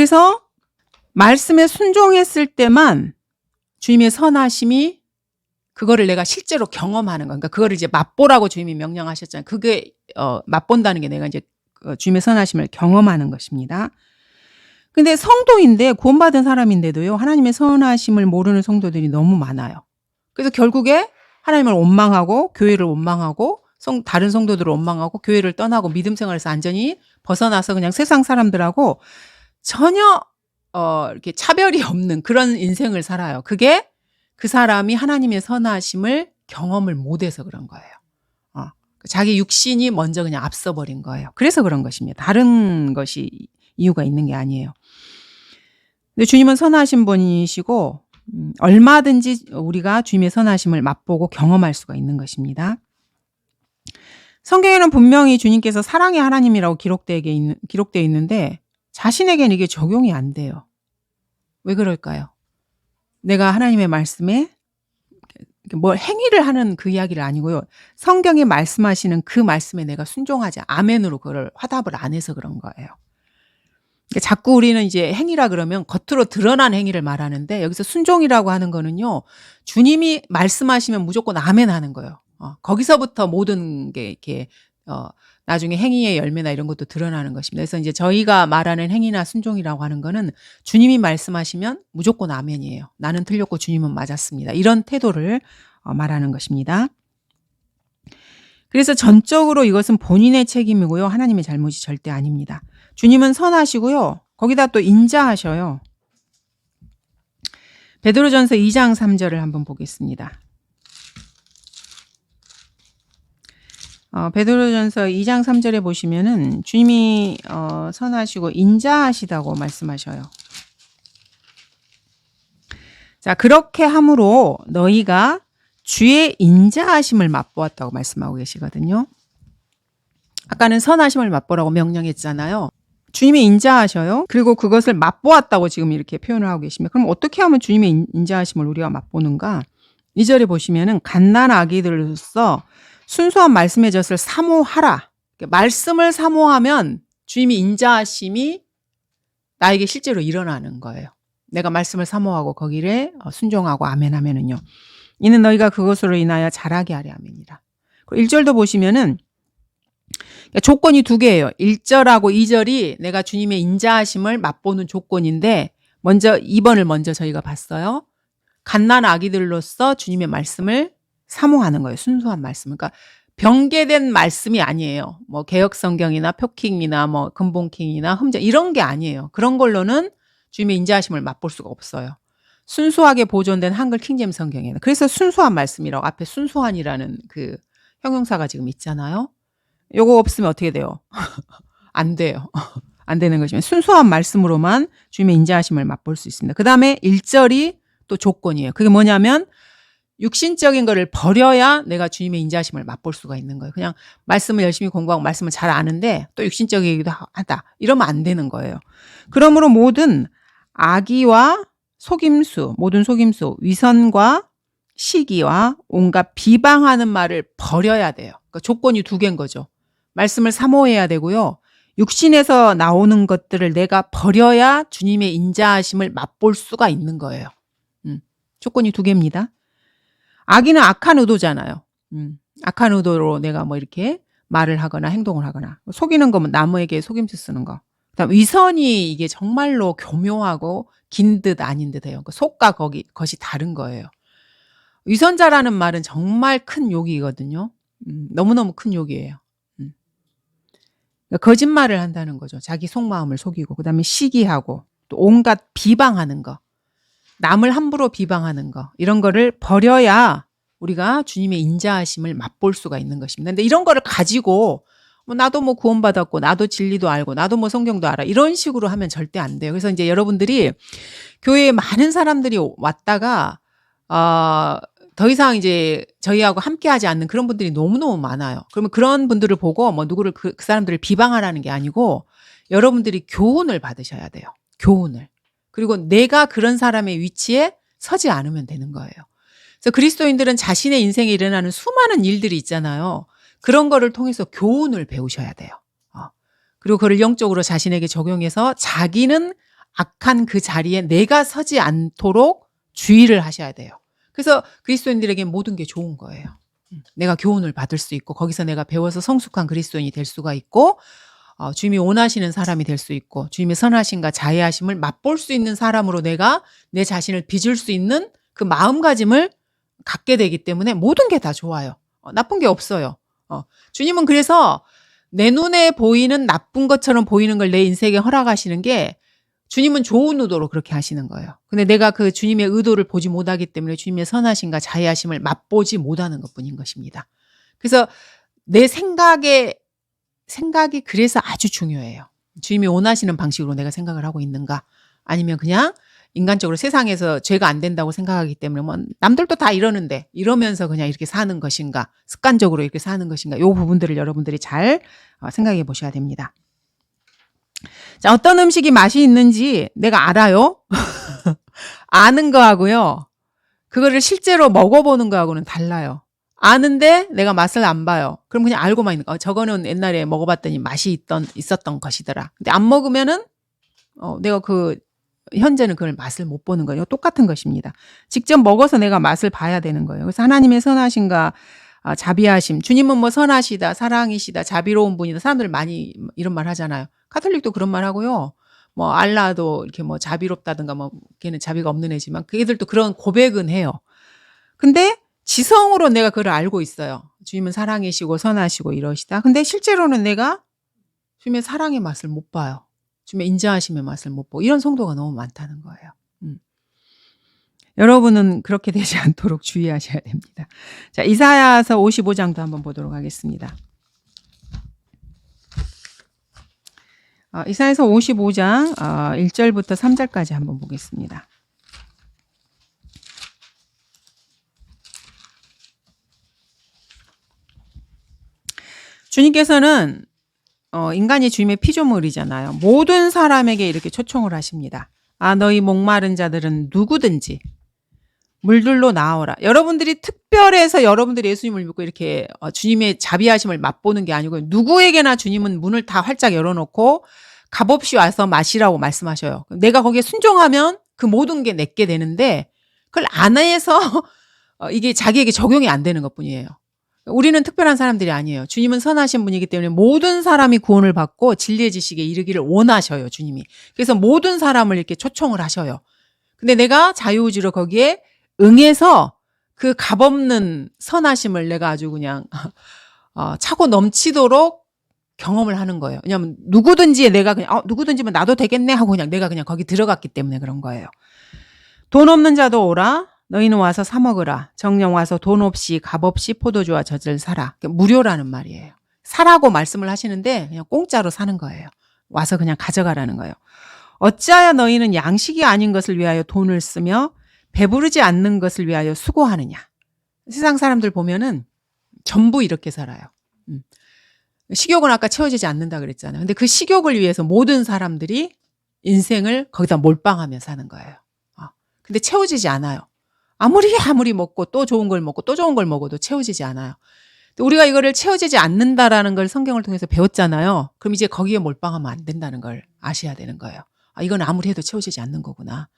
그래서 말씀에 순종했을 때만 주님의 선하심이 그거를 내가 실제로 경험하는 거. 그러니까 그거를 이제 맛보라고 주님이 명령하셨잖아요. 그게 어 맛본다는 게 내가 이제 어, 주님의 선하심을 경험하는 것입니다. 근데 성도인데 구원받은 사람인데도요. 하나님의 선하심을 모르는 성도들이 너무 많아요. 그래서 결국에 하나님을 원망하고 교회를 원망하고 성 다른 성도들을 원망하고 교회를 떠나고 믿음 생활에서 완전히 벗어나서 그냥 세상 사람들하고 전혀 어 이렇게 차별이 없는 그런 인생을 살아요. 그게 그 사람이 하나님의 선하심을 경험을 못해서 그런 거예요. 어, 자기 육신이 먼저 그냥 앞서버린 거예요. 그래서 그런 것입니다. 다른 것이 이유가 있는 게 아니에요. 근데 주님은 선하신 분이시고 음, 얼마든지 우리가 주님의 선하심을 맛보고 경험할 수가 있는 것입니다. 성경에는 분명히 주님께서 사랑의 하나님이라고 기록되어 있는, 기록되어 있는데 자신에게는 이게 적용이 안 돼요. 왜 그럴까요? 내가 하나님의 말씀에 뭘 행위를 하는 그 이야기를 아니고요. 성경이 말씀하시는 그 말씀에 내가 순종하지 아멘으로 그걸 화답을 안 해서 그런 거예요. 그러니까 자꾸 우리는 이제 행위라 그러면 겉으로 드러난 행위를 말하는데 여기서 순종이라고 하는 거는요. 주님이 말씀하시면 무조건 아멘 하는 거예요. 어, 거기서부터 모든 게 이렇게 어, 나중에 행위의 열매나 이런 것도 드러나는 것입니다. 그래서 이제 저희가 말하는 행위나 순종이라고 하는 거는 주님이 말씀하시면 무조건 아멘이에요. 나는 틀렸고 주님은 맞았습니다. 이런 태도를 어, 말하는 것입니다. 그래서 전적으로 이것은 본인의 책임이고요. 하나님의 잘못이 절대 아닙니다. 주님은 선하시고요. 거기다 또 인자하셔요. 베드로전서 2장 3절을 한번 보겠습니다. 어, 베드로전서 2장 3절에 보시면은 주님이 어, 선하시고 인자하시다고 말씀하셔요. 자, 그렇게 함으로 너희가 주의 인자하심을 맛보았다고 말씀하고 계시거든요. 아까는 선하심을 맛보라고 명령했잖아요. 주님이 인자하셔요. 그리고 그것을 맛보았다고 지금 이렇게 표현을 하고 계십니다. 그럼 어떻게 하면 주님의 인자하심을 우리가 맛보는가? 2절에 보시면은 갓난 아기들로서 순수한 말씀의 젖을 사모하라. 말씀을 사모하면 주님이 인자하심이 나에게 실제로 일어나는 거예요. 내가 말씀을 사모하고 거기에 순종하고 아멘 하면은요. 이는 너희가 그것으로 인하여 자라게 하려 함이니라. 1절도 보시면은 조건이 두 개예요. 1절하고 2절이 내가 주님의 인자하심을 맛보는 조건인데 먼저 2번을 먼저 저희가 봤어요. 갓난 아기들로서 주님의 말씀을 사모하는 거예요. 순수한 말씀. 그러니까 병개된 말씀이 아니에요. 뭐 개혁 성경이나 표킹이나 뭐 근본킹이나 흠정 이런 게 아니에요. 그런 걸로는 주님의 인자하심을 맛볼 수가 없어요. 순수하게 보존된 한글 킹잼 성경에는 그래서 순수한 말씀이라고 앞에 순수한이라는 그 형용사가 지금 있잖아요. 요거 없으면 어떻게 돼요? 안 돼요. 안 되는 것이면 순수한 말씀으로만 주님의 인자하심을 맛볼 수 있습니다. 그 다음에 1절이 또 조건이에요. 그게 뭐냐면 육신적인 거를 버려야 내가 주님의 인자하심을 맛볼 수가 있는 거예요. 그냥 말씀을 열심히 공부하고 말씀을 잘 아는데 또 육신적이기도 하다. 이러면 안 되는 거예요. 그러므로 모든 악의와 속임수, 모든 속임수, 위선과 시기와 온갖 비방하는 말을 버려야 돼요. 그러니까 조건이 두 개인 거죠. 말씀을 사모해야 되고요. 육신에서 나오는 것들을 내가 버려야 주님의 인자하심을 맛볼 수가 있는 거예요. 음, 조건이 두 개입니다. 악인은 악한 의도잖아요. 음, 악한 의도로 내가 뭐 이렇게 말을 하거나 행동을 하거나 속이는 거면 나무에게 속임수 쓰는 거. 그다음 위선이 이게 정말로 교묘하고 긴 듯 아닌 듯해요. 그 속과 거기 것이 다른 거예요. 위선자라는 말은 정말 큰 욕이거든요. 음, 너무너무 큰 욕이에요. 음. 그러니까 거짓말을 한다는 거죠. 자기 속마음을 속이고 그다음에 시기하고 또 온갖 비방하는 거. 남을 함부로 비방하는 거 이런 거를 버려야 우리가 주님의 인자하심을 맛볼 수가 있는 것입니다. 근데 이런 거를 가지고 뭐 나도 뭐 구원받았고 나도 진리도 알고 나도 뭐 성경도 알아 이런 식으로 하면 절대 안 돼요. 그래서 이제 여러분들이 교회에 많은 사람들이 왔다가 어더 이상 이제 저희하고 함께하지 않는 그런 분들이 너무너무 많아요. 그러면 그런 분들을 보고 뭐 누구를 그, 그 사람들을 비방하라는 게 아니고 여러분들이 교훈을 받으셔야 돼요. 교훈을. 그리고 내가 그런 사람의 위치에 서지 않으면 되는 거예요. 그래서 그리스도인들은 자신의 인생에 일어나는 수많은 일들이 있잖아요. 그런 거를 통해서 교훈을 배우셔야 돼요. 어. 그리고 그걸 영적으로 자신에게 적용해서 자기는 악한 그 자리에 내가 서지 않도록 주의를 하셔야 돼요. 그래서 그리스도인들에게 모든 게 좋은 거예요. 음, 내가 교훈을 받을 수 있고 거기서 내가 배워서 성숙한 그리스도인이 될 수가 있고 어, 주님이 원하시는 사람이 될 수 있고 주님의 선하심과 자애하심을 맛볼 수 있는 사람으로 내가 내 자신을 빚을 수 있는 그 마음가짐을 갖게 되기 때문에 모든 게 다 좋아요. 어, 나쁜 게 없어요. 어, 주님은 그래서 내 눈에 보이는 나쁜 것처럼 보이는 걸 내 인생에 허락하시는 게 주님은 좋은 의도로 그렇게 하시는 거예요. 근데 내가 그 주님의 의도를 보지 못하기 때문에 주님의 선하심과 자애하심을 맛보지 못하는 것 뿐인 것입니다. 그래서 내 생각에, 생각이 그래서 아주 중요해요. 주님이 원하시는 방식으로 내가 생각을 하고 있는가? 아니면 그냥 인간적으로 세상에서 죄가 안 된다고 생각하기 때문에 뭐 남들도 다 이러는데 이러면서 그냥 이렇게 사는 것인가? 습관적으로 이렇게 사는 것인가? 이 부분들을 여러분들이 잘 어, 생각해 보셔야 됩니다. 자, 어떤 음식이 맛이 있는지 내가 알아요. 아는 거하고요. 그거를 실제로 먹어보는 거하고는 달라요. 아는데 내가 맛을 안 봐요. 그럼 그냥 알고만 있는 거. 어, 저거는 옛날에 먹어봤더니 맛이 있던 있었던 것이더라. 근데 안 먹으면은 어, 내가 그 현재는 그걸 맛을 못 보는 거예요. 똑같은 것입니다. 직접 먹어서 내가 맛을 봐야 되는 거예요. 그래서 하나님의 선하신가 아, 자비하심. 주님은 뭐 선하시다, 사랑이시다, 자비로운 분이다. 사람들 많이 이런 말 하잖아요. 카톨릭도 그런 말 하고요. 뭐 알라도 이렇게 뭐 자비롭다든가 뭐 걔는 자비가 없는 애지만 그 애들도 그런 고백은 해요. 근데 지성으로 내가 그걸 알고 있어요. 주님은 사랑이시고 선하시고 이러시다. 근데 실제로는 내가 주님의 사랑의 맛을 못 봐요. 주님의 인자하심의 맛을 못 보고 이런 성도가 너무 많다는 거예요. 음. 여러분은 그렇게 되지 않도록 주의하셔야 됩니다. 자, 이사야서 55장도 한번 보도록 하겠습니다. 어, 이사야서 55장 어, 1절부터 3절까지 한번 보겠습니다. 주님께서는 어, 인간이 주님의 피조물이잖아요. 모든 사람에게 이렇게 초청을 하십니다. 아, 너희 목마른 자들은 누구든지 물들로 나오라. 여러분들이 특별해서 여러분들이 예수님을 믿고 이렇게 어, 주님의 자비하심을 맛보는 게 아니고 누구에게나 주님은 문을 다 활짝 열어놓고 값없이 와서 마시라고 말씀하셔요. 내가 거기에 순종하면 그 모든 게 내게 되는데 그걸 안 해서 어, 이게 자기에게 적용이 안 되는 것 뿐이에요. 우리는 특별한 사람들이 아니에요. 주님은 선하신 분이기 때문에 모든 사람이 구원을 받고 진리의 지식에 이르기를 원하셔요, 주님이. 그래서 모든 사람을 이렇게 초청을 하셔요. 근데 내가 자유의지로 거기에 응해서 그 값없는 선하심을 내가 아주 그냥 어, 차고 넘치도록 경험을 하는 거예요. 왜냐하면 누구든지 내가 그냥 어, 누구든지면 나도 되겠네 하고 그냥 내가 그냥 거기 들어갔기 때문에 그런 거예요. 돈 없는 자도 오라. 너희는 와서 사 먹으라. 정령 와서 돈 없이 값 없이 포도주와 젖을 사라. 무료라는 말이에요. 사라고 말씀을 하시는데 그냥 공짜로 사는 거예요. 와서 그냥 가져가라는 거예요. 어찌하여 너희는 양식이 아닌 것을 위하여 돈을 쓰며 배부르지 않는 것을 위하여 수고하느냐. 세상 사람들 보면은 전부 이렇게 살아요. 음. 식욕은 아까 채워지지 않는다 그랬잖아요. 근데 그 식욕을 위해서 모든 사람들이 인생을 거기다 몰빵하며 사는 거예요. 어. 근데 채워지지 않아요. 아무리 아무리 먹고 또 좋은 걸 먹고 또 좋은 걸 먹어도 채워지지 않아요. 우리가 이거를 채워지지 않는다라는 걸 성경을 통해서 배웠잖아요. 그럼 이제 거기에 몰빵하면 안 된다는 걸 아셔야 되는 거예요. 아, 이건 아무리 해도 채워지지 않는 거구나.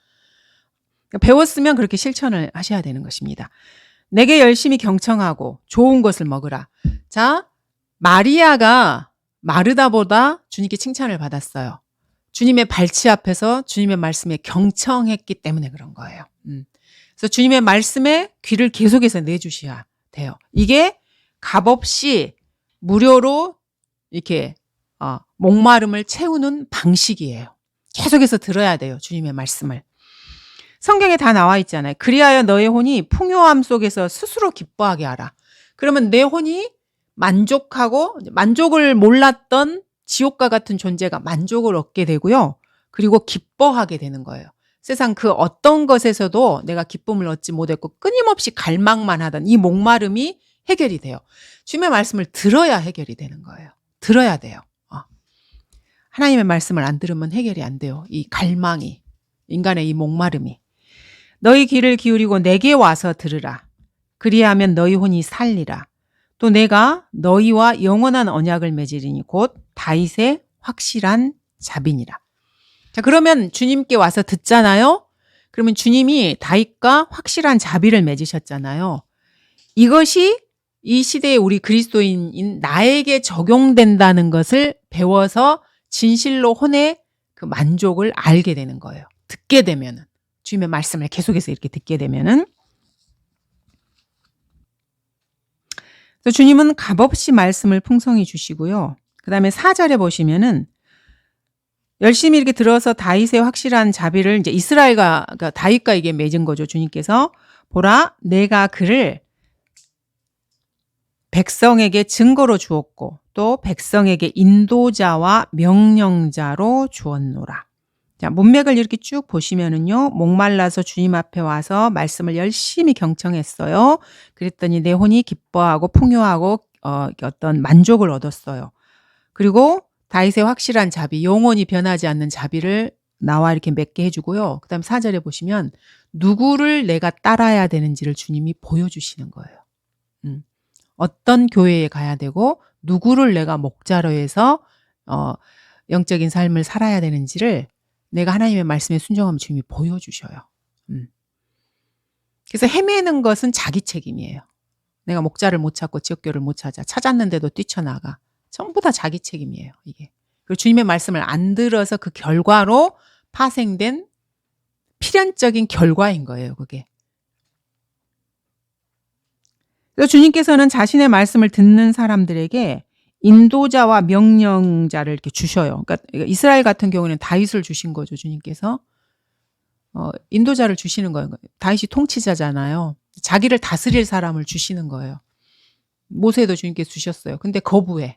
배웠으면 그렇게 실천을 하셔야 되는 것입니다. 내게 열심히 경청하고 좋은 것을 먹으라. 자, 마리아가 마르다보다 주님께 칭찬을 받았어요. 주님의 발치 앞에서 주님의 말씀에 경청했기 때문에 그런 거예요. 음. 그래서 주님의 말씀에 귀를 계속해서 내주셔야 돼요. 이게 값없이 무료로 이렇게 어, 목마름을 채우는 방식이에요. 계속해서 들어야 돼요. 주님의 말씀을. 성경에 다 나와 있잖아요. 그리하여 너의 혼이 풍요함 속에서 스스로 기뻐하게 하라. 그러면 내 혼이 만족하고 만족을 몰랐던 지옥과 같은 존재가 만족을 얻게 되고요. 그리고 기뻐하게 되는 거예요. 세상 그 어떤 것에서도 내가 기쁨을 얻지 못했고 끊임없이 갈망만 하던 이 목마름이 해결이 돼요. 주님의 말씀을 들어야 해결이 되는 거예요. 들어야 돼요. 어. 하나님의 말씀을 안 들으면 해결이 안 돼요. 이 갈망이 인간의 이 목마름이 너희 귀를 기울이고 내게 와서 들으라. 그리하면 너희 혼이 살리라. 또 내가 너희와 영원한 언약을 맺으리니 곧 다윗의 확실한 자비니라. 자, 그러면 주님께 와서 듣잖아요. 그러면 주님이 다윗과 확실한 자비를 맺으셨잖아요. 이것이 이 시대의 우리 그리스도인인 나에게 적용된다는 것을 배워서 진실로 혼의 그 만족을 알게 되는 거예요. 듣게 되면은 주님의 말씀을 계속해서 이렇게 듣게 되면은 주님은 값없이 말씀을 풍성히 주시고요. 그 다음에 4절에 보시면은 열심히 이렇게 들어서 다윗의 확실한 자비를 이제 이스라엘과 그러니까 다윗과 이게 맺은 거죠. 주님께서 보라 내가 그를 백성에게 증거로 주었고 또 백성에게 인도자와 명령자로 주었노라. 자, 문맥을 이렇게 쭉 보시면은요. 목말라서 주님 앞에 와서 말씀을 열심히 경청했어요. 그랬더니 내 혼이 기뻐하고 풍요하고 어, 어떤 만족을 얻었어요. 그리고 다윗의 확실한 자비, 영원히 변하지 않는 자비를 나와 이렇게 맺게 해주고요. 그 다음 4절에 보시면 누구를 내가 따라야 되는지를 주님이 보여주시는 거예요. 음. 어떤 교회에 가야 되고 누구를 내가 목자로 해서 어, 영적인 삶을 살아야 되는지를 내가 하나님의 말씀에 순종하면 주님이 보여주셔요. 음. 그래서 헤매는 것은 자기 책임이에요. 내가 목자를 못 찾고 지역교를 못 찾아 찾았는데도 뛰쳐나가 전부 다 자기 책임이에요. 이게 그리고 주님의 말씀을 안 들어서 그 결과로 파생된 필연적인 결과인 거예요. 그게 그래서 주님께서는 자신의 말씀을 듣는 사람들에게 인도자와 명령자를 이렇게 주셔요. 그러니까 이스라엘 같은 경우는 다윗을 주신 거죠, 주님께서. 어, 인도자를 주시는 거예요. 다윗이 통치자잖아요. 자기를 다스릴 사람을 주시는 거예요. 모세도 주님께 주셨어요. 근데 거부해.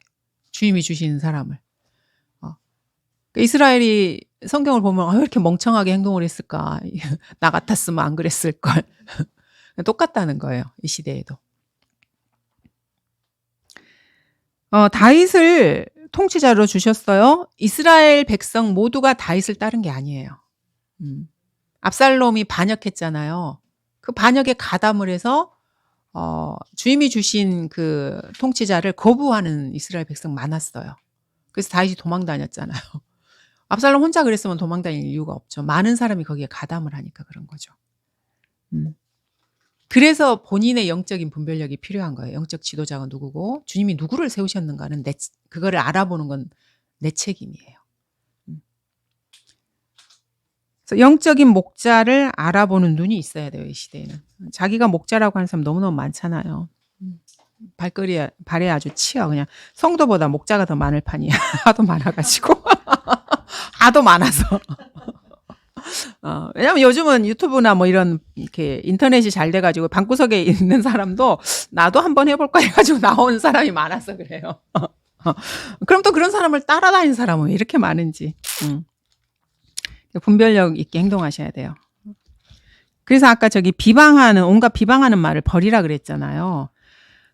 주님이 주시는 사람을. 어. 그러니까 이스라엘이 성경을 보면 아, 왜 이렇게 멍청하게 행동을 했을까? 나 같았으면 안 그랬을 걸. 똑같다는 거예요. 이 시대에도. 어, 다윗을 통치자로 주셨어요. 이스라엘 백성 모두가 다윗을 따른 게 아니에요. 음. 압살롬이 반역했잖아요. 그 반역에 가담을 해서 어, 주임이 주신 그 통치자를 거부하는 이스라엘 백성 많았어요. 그래서 다윗이 도망 다녔잖아요. 압살롬 혼자 그랬으면 도망 다닐 이유가 없죠. 많은 사람이 거기에 가담을 하니까 그런 거죠. 음. 그래서 본인의 영적인 분별력이 필요한 거예요. 영적 지도자가 누구고 주님이 누구를 세우셨는가는 내 그거를 알아보는 건 내 책임이에요. 음. 그래서 영적인 목자를 알아보는 눈이 있어야 돼요. 이 시대에는 자기가 목자라고 하는 사람 너무너무 많잖아요. 음. 발걸이 발에 아주 치여 그냥 성도보다 목자가 더 많을 판이야. 하도 많아가지고 하도 많아서. 어, 왜냐면 요즘은 유튜브나 뭐 이런 이렇게 인터넷이 잘 돼가지고 방구석에 있는 사람도 나도 한번 해볼까 해가지고 나오는 사람이 많아서 그래요. 어, 그럼 또 그런 사람을 따라다니는 사람은 왜 이렇게 많은지. 음. 분별력 있게 행동하셔야 돼요. 그래서 아까 저기 비방하는, 온갖 비방하는 말을 버리라 그랬잖아요.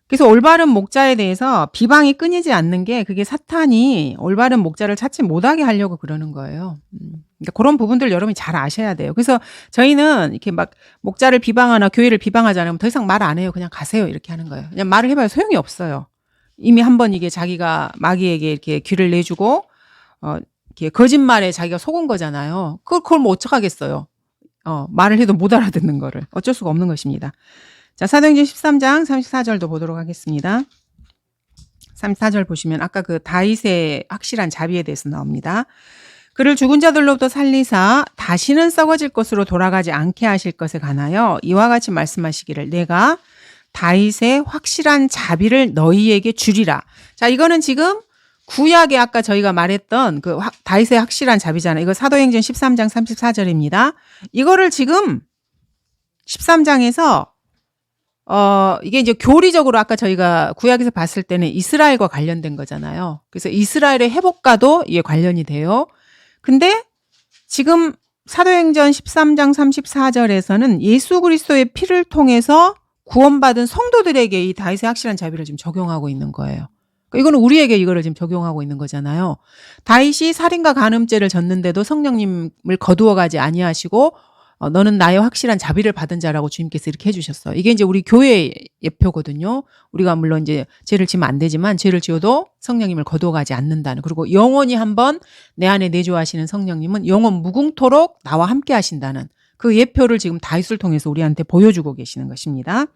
그래서 올바른 목자에 대해서 비방이 끊이지 않는 게 그게 사탄이 올바른 목자를 찾지 못하게 하려고 그러는 거예요. 음. 그러니까 그런 부분들 여러분이 잘 아셔야 돼요. 그래서 저희는 이렇게 막 목자를 비방하나 교회를 비방하지 않으면 더 이상 말 안 해요. 그냥 가세요. 이렇게 하는 거예요. 그냥 말을 해봐야 소용이 없어요. 이미 한 번 이게 자기가 마귀에게 이렇게 귀를 내주고 어 거짓말에 자기가 속은 거잖아요. 그걸, 뭐 어떡하겠어요. 어, 말을 해도 못 알아듣는 거를. 어쩔 수가 없는 것입니다. 자, 사도행전 13장 34절도 보도록 하겠습니다. 34절 보시면 아까 그 다윗의 확실한 자비에 대해서 나옵니다. 그를 죽은 자들로부터 살리사 다시는 썩어질 것으로 돌아가지 않게 하실 것에 관하여 이와 같이 말씀하시기를 내가 다윗의 확실한 자비를 너희에게 주리라. 자, 이거는 지금 구약에 아까 저희가 말했던 그 다윗의 확실한 자비잖아요. 이거 사도행전 13장 34절입니다. 이거를 지금 13장에서 어, 이게 이제 교리적으로 아까 저희가 구약에서 봤을 때는 이스라엘과 관련된 거잖아요. 그래서 이스라엘의 회복과도 이게 관련이 돼요. 근데 지금 사도행전 13장 34절에서는 예수 그리스도의 피를 통해서 구원받은 성도들에게 이 다윗의 확실한 자비를 지금 적용하고 있는 거예요. 그러니까 이거는 우리에게 이거를 지금 적용하고 있는 거잖아요. 다윗이 살인과 간음죄를 졌는데도 성령님을 거두어 가지 아니하시고 어, 너는 나의 확실한 자비를 받은 자라고 주님께서 이렇게 해주셨어요. 이게 이제 우리 교회 예표거든요. 우리가 물론 이제 죄를 지면 안 되지만 죄를 지어도 성령님을 거두어가지 않는다는 그리고 영원히 한번 내 안에 내주하시는 성령님은 영원 무궁토록 나와 함께 하신다는 그 예표를 지금 다윗을 통해서 우리한테 보여주고 계시는 것입니다.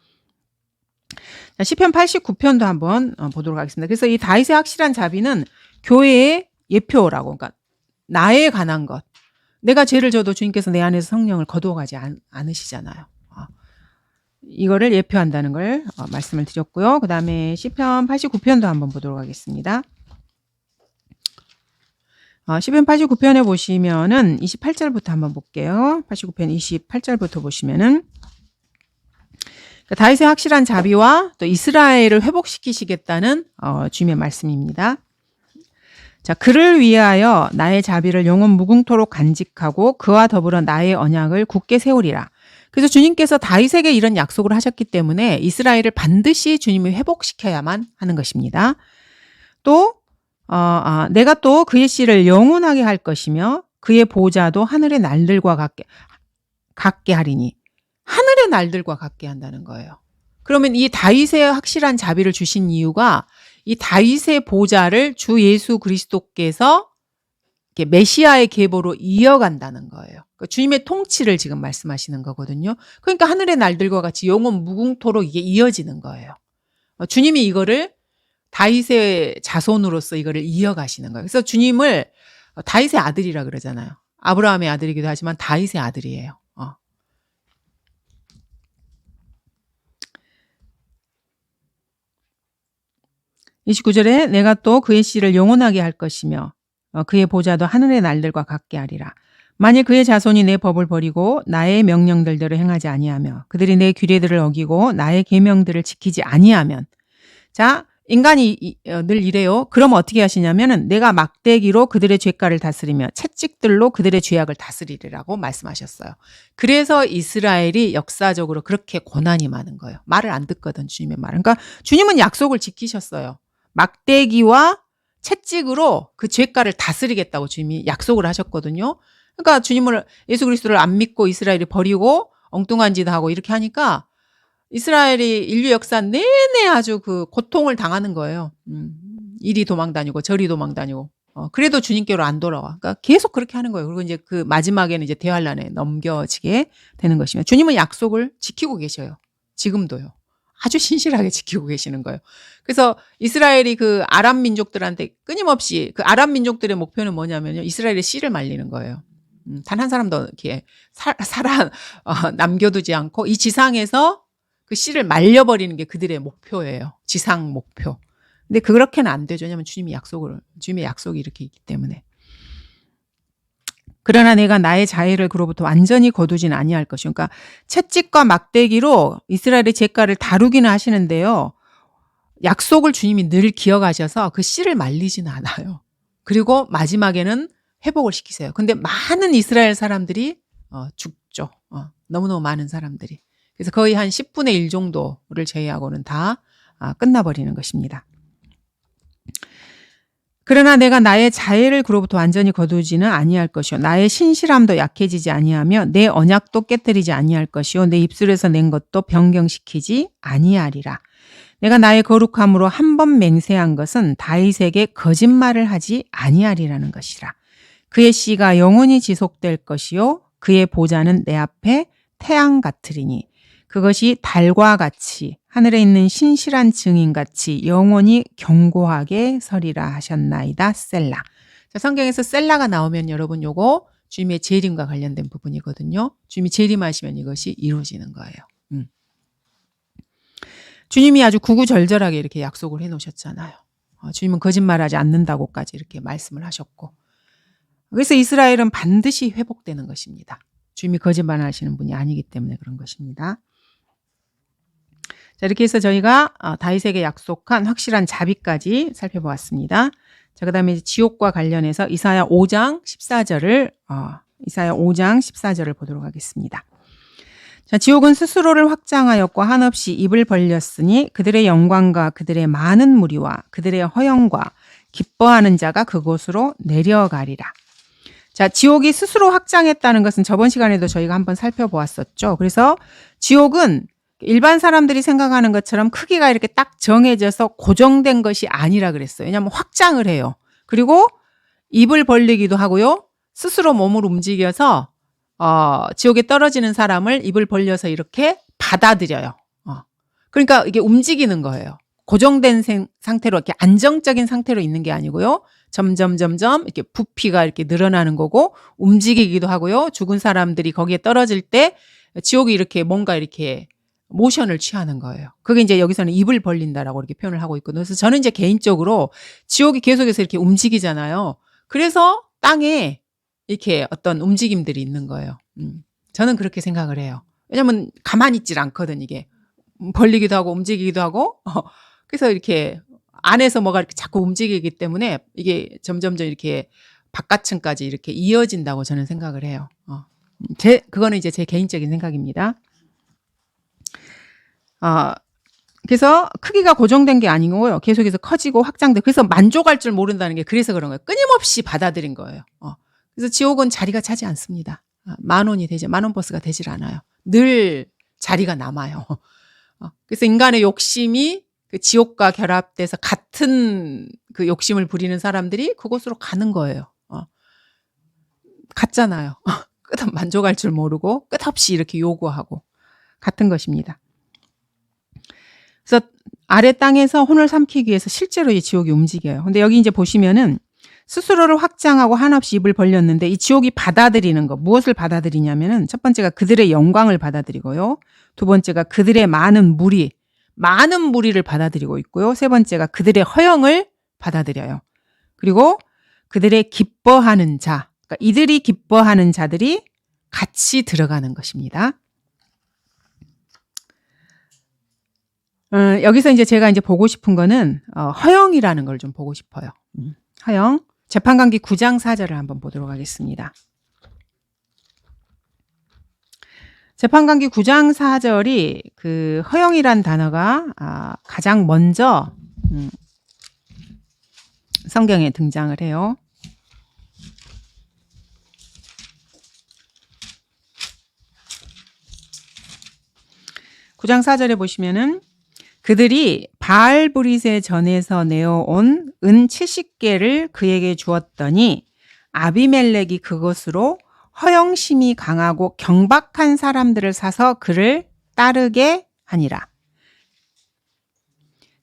자, 시편 89편도 한번 어, 보도록 하겠습니다. 그래서 이 다윗의 확실한 자비는 교회의 예표라고 그러니까 나에 관한 것. 내가 죄를 져도 주님께서 내 안에서 성령을 거두어 가지 않, 않으시잖아요. 어. 이거를 예표한다는 걸 어, 말씀을 드렸고요. 그 다음에 시편 89편도 한번 보도록 하겠습니다. 어, 시편 89편에 보시면은 28절부터 한번 볼게요. 89편 28절부터 보시면은 그 다윗의 확실한 자비와 또 이스라엘을 회복시키시겠다는 어, 주님의 말씀입니다. 자, 그를 위하여 나의 자비를 영원 무궁토록 간직하고 그와 더불어 나의 언약을 굳게 세우리라. 그래서 주님께서 다윗에게 이런 약속을 하셨기 때문에 이스라엘을 반드시 주님이 회복시켜야만 하는 것입니다. 또 어, 아, 내가 또 그의 씨를 영원하게 할 것이며 그의 보좌도 하늘의 날들과 같게 같게 하리니 하늘의 날들과 같게 한다는 거예요. 그러면 이 다윗의 확실한 자비를 주신 이유가 이 다윗의 보좌를 주 예수 그리스도께서 메시아의 계보로 이어간다는 거예요. 그러니까 주님의 통치를 지금 말씀하시는 거거든요. 그러니까 하늘의 날들과 같이 영원 무궁토록 이게 이어지는 거예요. 어, 주님이 이거를 다윗의 자손으로서 이거를 이어가시는 거예요. 그래서 주님을 다윗의 아들이라 그러잖아요. 아브라함의 아들이기도 하지만 다윗의 아들이에요. 어. 29절에 내가 또 그의 씨를 영원하게 할 것이며 어, 그의 보좌도 하늘의 날들과 같게 하리라. 만일 그의 자손이 내 법을 버리고 나의 명령들대로 행하지 아니하며 그들이 내 규례들을 어기고 나의 계명들을 지키지 아니하면 자 인간이 어, 늘 이래요. 그럼 어떻게 하시냐면은 내가 막대기로 그들의 죄가를 다스리며 채찍들로 그들의 죄악을 다스리리라고 말씀하셨어요. 그래서 이스라엘이 역사적으로 그렇게 고난이 많은 거예요. 말을 안 듣거든 주님의 말. 그러니까 주님은 약속을 지키셨어요. 막대기와 채찍으로 그 죄가를 다스리겠다고 주님이 약속을 하셨거든요. 그러니까 주님을 예수 그리스도를 안 믿고 이스라엘이 버리고 엉뚱한 짓 하고 이렇게 하니까 이스라엘이 인류 역사 내내 아주 그 고통을 당하는 거예요. 음, 이리 도망 다니고 저리 도망 다니고. 어, 그래도 주님께로 안 돌아와. 그러니까 계속 그렇게 하는 거예요. 그리고 이제 그 마지막에는 이제 대환란에 넘겨지게 되는 것이며 주님은 약속을 지키고 계셔요. 지금도요. 아주 신실하게 지키고 계시는 거예요. 그래서 이스라엘이 그 아랍 민족들한테 끊임없이 그 아랍 민족들의 목표는 뭐냐면요. 이스라엘의 씨를 말리는 거예요. 음, 단 한 사람도 이렇게 살, 살아 어, 남겨두지 않고 이 지상에서 그 씨를 말려버리는 게 그들의 목표예요. 지상 목표. 근데 그렇게는 안 되죠. 왜냐하면 주님이 약속을 주님의 약속이 이렇게 있기 때문에. 그러나 내가 나의 자애를 그로부터 완전히 거두지는 아니할 것이요. 그러니까 채찍과 막대기로 이스라엘의 죄가를 다루기는 하시는데요. 약속을 주님이 늘 기억하셔서 그 씨를 말리지는 않아요. 그리고 마지막에는 회복을 시키세요. 근데 많은 이스라엘 사람들이 어, 죽죠. 어, 너무너무 많은 사람들이. 그래서 거의 한 10분의 1 정도를 제외하고는 다 아, 끝나버리는 것입니다. 그러나 내가 나의 자애를 그로부터 완전히 거두지는 아니할 것이요 나의 신실함도 약해지지 아니하며 내 언약도 깨뜨리지 아니할 것이요 내 입술에서 낸 것도 변경시키지 아니하리라. 내가 나의 거룩함으로 한 번 맹세한 것은 다윗에게 거짓말을 하지 아니하리라는 것이라. 그의 씨가 영원히 지속될 것이요 그의 보좌는 내 앞에 태양 같으리니 그것이 달과 같이 하늘에 있는 신실한 증인같이 영원히 견고하게 서리라 하셨나이다. 셀라. 자, 성경에서 셀라가 나오면 여러분 요거 주님의 재림과 관련된 부분이거든요. 주님이 재림하시면 이것이 이루어지는 거예요. 음. 주님이 아주 구구절절하게 이렇게 약속을 해 놓으셨잖아요. 어, 주님은 거짓말하지 않는다고까지 이렇게 말씀을 하셨고. 그래서 이스라엘은 반드시 회복되는 것입니다. 주님이 거짓말 하시는 분이 아니기 때문에 그런 것입니다. 자, 이렇게 해서 저희가 어, 다윗에게 약속한 확실한 자비까지 살펴보았습니다. 자, 그 다음에 지옥과 관련해서 이사야 5장 14절을, 어, 이사야 5장 14절을 보도록 하겠습니다. 자, 지옥은 스스로를 확장하였고 한없이 입을 벌렸으니 그들의 영광과 그들의 많은 무리와 그들의 허영과 기뻐하는 자가 그곳으로 내려가리라. 자, 지옥이 스스로 확장했다는 것은 저번 시간에도 저희가 한번 살펴보았었죠. 그래서 지옥은 일반 사람들이 생각하는 것처럼 크기가 이렇게 딱 정해져서 고정된 것이 아니라 그랬어요. 왜냐하면 확장을 해요. 그리고 입을 벌리기도 하고요. 스스로 몸을 움직여서 어, 지옥에 떨어지는 사람을 입을 벌려서 이렇게 받아들여요. 어. 그러니까 이게 움직이는 거예요. 고정된 생, 상태로 이렇게 안정적인 상태로 있는 게 아니고요. 점점 점점 이렇게 부피가 이렇게 늘어나는 거고 움직이기도 하고요. 죽은 사람들이 거기에 떨어질 때 지옥이 이렇게 뭔가 이렇게 모션을 취하는 거예요. 그게 이제 여기서는 입을 벌린다라고 이렇게 표현을 하고 있거든요. 그래서 저는 이제 개인적으로 지옥이 계속해서 이렇게 움직이잖아요. 그래서 땅에 이렇게 어떤 움직임들이 있는 거예요. 음. 저는 그렇게 생각을 해요. 왜냐면 가만히 있질 않거든, 이게. 벌리기도 하고 움직이기도 하고. 어. 그래서 이렇게 안에서 뭐가 이렇게 자꾸 움직이기 때문에 이게 점점점 이렇게 바깥층까지 이렇게 이어진다고 저는 생각을 해요. 어. 제, 그거는 이제 제 개인적인 생각입니다. 어, 그래서 크기가 고정된 게 아니고요. 계속해서 커지고 확장돼. 그래서 만족할 줄 모른다는 게 그래서 그런 거예요. 끊임없이 받아들인 거예요. 어. 그래서 지옥은 자리가 차지 않습니다. 어, 만 원이 되지, 만 원 버스가 되질 않아요. 늘 자리가 남아요. 어. 그래서 인간의 욕심이 그 지옥과 결합돼서 같은 그 욕심을 부리는 사람들이 그곳으로 가는 거예요. 어. 같잖아요. 끝 만족할 줄 모르고 끝없이 이렇게 요구하고 같은 것입니다. 아래 땅에서 혼을 삼키기 위해서 실제로 이 지옥이 움직여요. 근데 여기 이제 보시면은 스스로를 확장하고 한없이 입을 벌렸는데 이 지옥이 받아들이는 거 무엇을 받아들이냐면은 첫 번째가 그들의 영광을 받아들이고요. 두 번째가 그들의 많은 무리, 많은 무리를 받아들이고 있고요. 세 번째가 그들의 허영을 받아들여요. 그리고 그들의 기뻐하는 자, 그러니까 이들이 기뻐하는 자들이 같이 들어가는 것입니다. 어, 여기서 이제 제가 이제 보고 싶은 거는 어, 허영이라는 걸 좀 보고 싶어요. 음, 허영. 재판관기 9장 4절을 한번 보도록 하겠습니다. 재판관기 9장 4절이 그 허영이란 단어가 아, 가장 먼저 음, 성경에 등장을 해요. 구장 4절에 보시면은 그들이 바알 브릿의 전에서 내어온 은 70개를 그에게 주었더니 아비멜렉이 그것으로 허영심이 강하고 경박한 사람들을 사서 그를 따르게 하니라.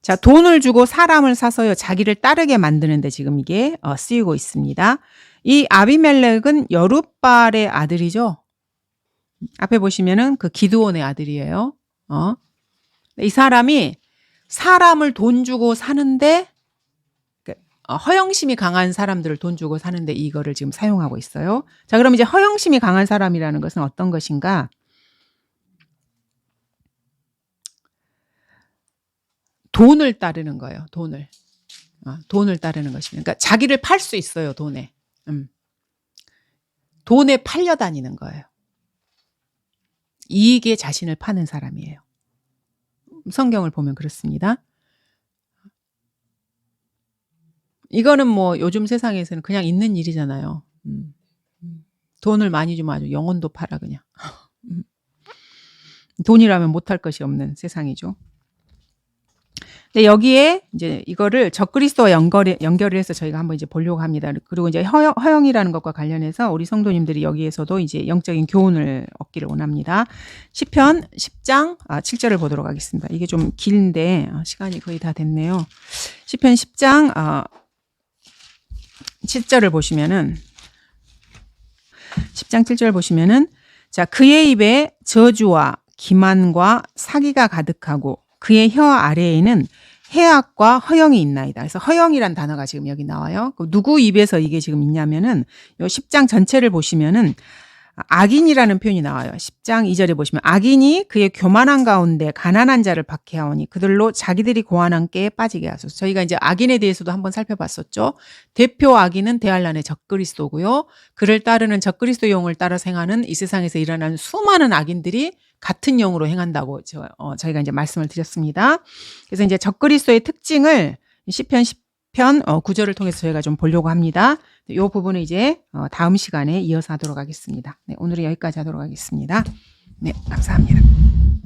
자, 돈을 주고 사람을 사서요, 자기를 따르게 만드는데 지금 이게 어, 쓰이고 있습니다. 이 아비멜렉은 여룻발의 아들이죠. 앞에 보시면은 그 기드온의 아들이에요. 어? 이 사람이 사람을 돈 주고 사는데 그, 어, 허영심이 강한 사람들을 돈 주고 사는데 이거를 지금 사용하고 있어요. 자, 그럼 이제 허영심이 강한 사람이라는 것은 어떤 것인가? 돈을 따르는 거예요. 돈을. 어, 돈을 따르는 것입니다. 그러니까 자기를 팔 수 있어요. 돈에. 음. 돈에 팔려 다니는 거예요. 이익에 자신을 파는 사람이에요. 성경을 보면 그렇습니다. 이거는 뭐 요즘 세상에서는 그냥 있는 일이잖아요. 음. 돈을 많이 주면 아주 영혼도 팔아 그냥. 음. 돈이라면 못할 것이 없는 세상이죠. 근데 여기에 이제 이거를 적그리스도와 연결 연결을 해서 저희가 한번 이제 보려고 합니다. 그리고 이제 허영, 허영이라는 것과 관련해서 우리 성도님들이 여기에서도 이제 영적인 교훈을 얻기를 원합니다. 시편 10장 아, 7절을 보도록 하겠습니다. 이게 좀 긴데 아, 시간이 거의 다 됐네요. 시편 10장 아, 7절을 보시면은 10장 7절 보시면은 자 그의 입에 저주와 기만과 사기가 가득하고 그의 혀 아래에는 해악과 허영이 있나이다. 그래서 허영이란 단어가 지금 여기 나와요. 누구 입에서 이게 지금 있냐면은 요 10장 전체를 보시면은 악인이라는 표현이 나와요. 10장 2절에 보시면 악인이 그의 교만한 가운데 가난한 자를 박해하오니 그들로 자기들이 고안한 깨에 빠지게 하소서. 저희가 이제 악인에 대해서도 한번 살펴봤었죠. 대표 악인은 대할란의 적그리스도고요. 그를 따르는 적그리스도 용을 따라 생하는 이 세상에서 일어나는 수많은 악인들이 같은 영으로 행한다고 저, 어, 저희가 이제 말씀을 드렸습니다. 그래서 이제 적그리스도의 특징을 시편 10편 어, 구절을 통해서 저희가 좀 보려고 합니다. 이 부분은 이제 어, 다음 시간에 이어서 하도록 하겠습니다. 네, 오늘은 여기까지 하도록 하겠습니다. 네, 감사합니다.